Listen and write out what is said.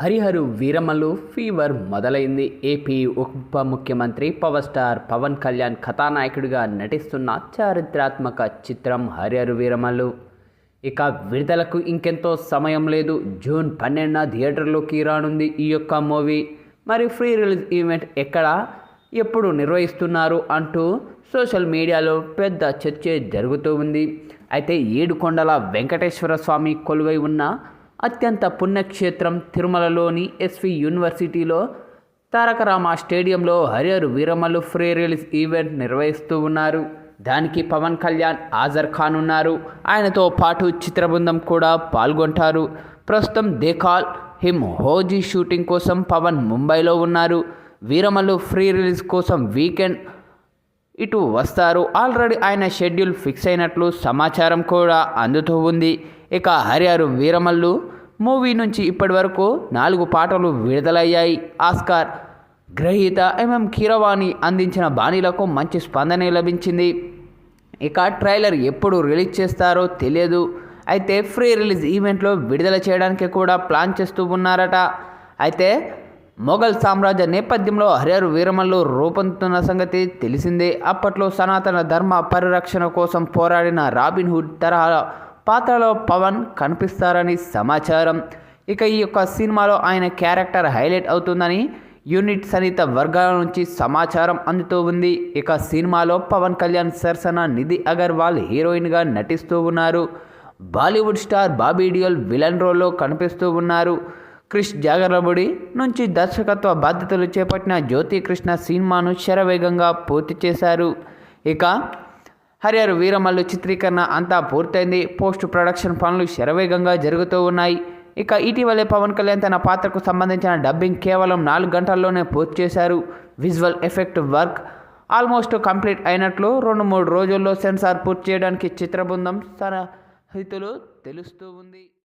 హరిహరు Veeramallu fever మొదలైంది. AP ఉప ముఖ్యమంత్రి పవర్ స్టార్ పవన్ కళ్యాణ్ కథానాయకుడిగా నటిస్తున్న చారిత్రాత్మక చిత్రం హరిహరు వీరమల్లు. ఇక విడుదలకు ఇంకెంతో సమయం లేదు. జూన్ పన్నెండున థియేటర్లోకి రానుంది ఈ యొక్క మూవీ. మరి ఫ్రీ రిలీజ్ ఈవెంట్ ఎక్కడ? ఎప్పుడు నిర్వహిస్తున్నారు అంటూ సోషల్ మీడియాలో పెద్ద చర్చ జరుగుతూ ఉంది. అయితే ఏడుకొండల వెంకటేశ్వర స్వామి కొలువై ఉన్న అత్యంత పుణ్యక్షేత్రం తిరుమలలోని ఎస్వి యూనివర్సిటీలో తారకరామ స్టేడియంలో Harihara Veeramallu pre release event నిర్వహిస్తూ ఉన్నారు. దానికి పవన్ కళ్యాణ్ ఆజర్ ఖాన్ ఉన్నారు ఆయనతో పాటు చిత్రబృందం కూడా పాల్గొంటారు. ప్రస్తుతం దేకాల్ హిమ్ హోజీ షూటింగ్ కోసం పవన్ ముంబైలో ఉన్నారు. వీరమల్లు ఫ్రీ రిలీజ్ కోసం వీకెండ్ ఇటు వస్తారు. ఆల్రెడీ ఆయన షెడ్యూల్ ఫిక్స్ అయినట్లు సమాచారం కూడా అందుతూ ఉంది. ఇక హరిహరు వీరమల్లు మూవీ నుంచి ఇప్పటి వరకు నాలుగు పాటలు విడుదలయ్యాయి. ఆస్కార్ గ్రహీత ఎంఎం కీరవాణి అందించిన బాణీలకు మంచి స్పందన లభించింది. ఇక ట్రైలర్ ఎప్పుడు రిలీజ్ చేస్తారో తెలియదు. అయితే ఫ్రీ రిలీజ్ ఈవెంట్లో విడుదల చేయడానికి కూడా ప్లాన్ చేస్తూ ఉన్నారట. అయితే మొఘల్ సామ్రాజ్య నేపథ్యంలో హరిహరు వీరమల్లు రూపొందుతున్న సంగతి తెలిసిందే. అప్పట్లో సనాతన ధర్మ పరిరక్షణ కోసం పోరాడిన రాబిన్ హుడ్ తరహా పాత్రలో పవన్ కనిపిస్తారని సమాచారం. ఇక ఈ యొక్క సినిమాలో ఆయన క్యారెక్టర్ హైలైట్ అవుతుందని యూనిట్ సన్నిహిత వర్గాల నుంచి సమాచారం అందుతూ ఉంది. ఇక సినిమాలో పవన్ కళ్యాణ్ సరసన నిధి అగర్వాల్ హీరోయిన్గా నటిస్తూ ఉన్నారు. Bollywood star Bobby Deol villain రోల్లో కనిపిస్తూ ఉన్నారు. క్రిష్ జాగరబుడి నుంచి దర్శకత్వ బాధ్యతలు చేపట్టిన జ్యోతి కృష్ణ సినిమాను శరవేగంగా పూర్తి చేశారు. ఇక హరిహర్ వీరమల్లు చిత్రీకరణ అంతా పూర్తయింది. పోస్ట్ ప్రొడక్షన్ పనులు శరవేగంగా జరుగుతూ ఉన్నాయి. ఇక ఇటీవలే పవన్ కళ్యాణ్ తన పాత్రకు సంబంధించిన డబ్బింగ్ కేవలం నాలుగు గంటల్లోనే పూర్తి చేశారు. Visual effect work almost complete అయినట్లు రెండు మూడు రోజుల్లో సెన్సార్ పూర్తి చేయడానికి చిత్రబృందం సరహితులు తెలుస్తూ ఉంది.